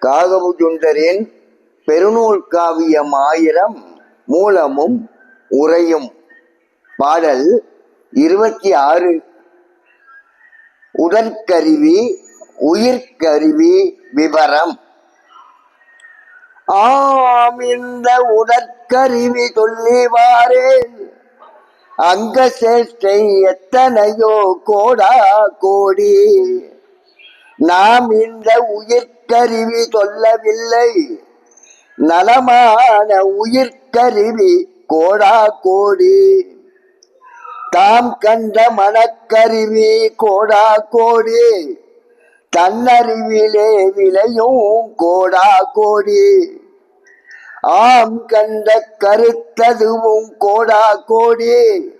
காகபுஜுண்டரின் பெருநூல் காவியம் ஆயிரம் மூலமும் உரையும் பாடல் இருபத்தி ஆறு. உடற்கருவி உயிர்கருவி விவரம். ஆம் இந்த உடற்கருவி சொல்லிவாரேன் அங்க சேஷ்டை எத்தனையோ கோடா கோடி. நாம் இந்த உயிர்கருவி சொல்லவில்லை. நலமான உயிர்கருவி கோடா கோடி. தாம் கண்ட மனக்கருவி கோடா கோடி. தன்னறிவிலே விளையும் கோடா கோடி. ஆம் கண்ட கருத்ததுவும் கோடா கோடி.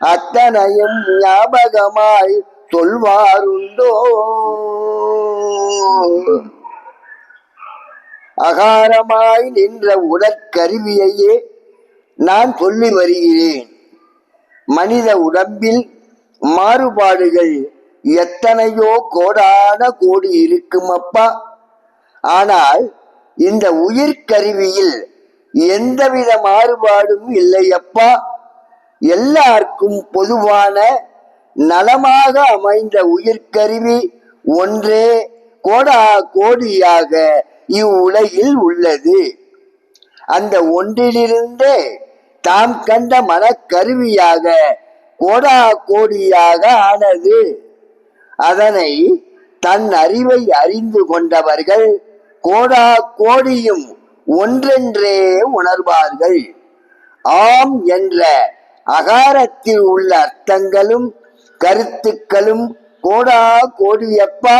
அத்தனையும் ஞாபகமாய் சொல்வாருண்டோ. அகாரமாய் நின்ற உடற்கருவியையே நான் சொல்லி வருகிறேன். மனித உடம்பில் மாறுபாடுகள் எத்தனையோ கோடான கோடி இருக்கும் அப்பா ஆனால் இந்த உயிர்கருவியில் எந்தவித மாறுபாடும் இல்லையப்பா. எல்லாருக்கும் பொதுவான நலமாக அமைந்த உயிர்கருவி ஒன்றே கோடா கோடியாக இவ்வுலகில் உள்ளது. அந்த ஒன்றிலிருந்தே தாம் கண்ட மனக்கருவியாக கோடா கோடியாக ஆனது. அதனை தன் அறிவை அறிந்து கொண்டவர்கள் கோடா கோடியும் ஒன்றென்றே உணர்வார்கள். ஆம் என்ற அகாரத்தில் உள்ள அர்த்தங்களும் கருத்துக்களும் கோடா கோடியப்பா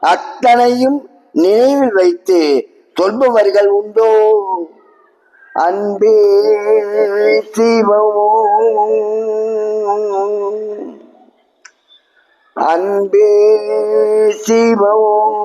அத்தனையும் நினைவில் வைத்து சொல்பவர்கள் உண்டோ? அன்பே சிவமோ? அன்பே சிவமோ?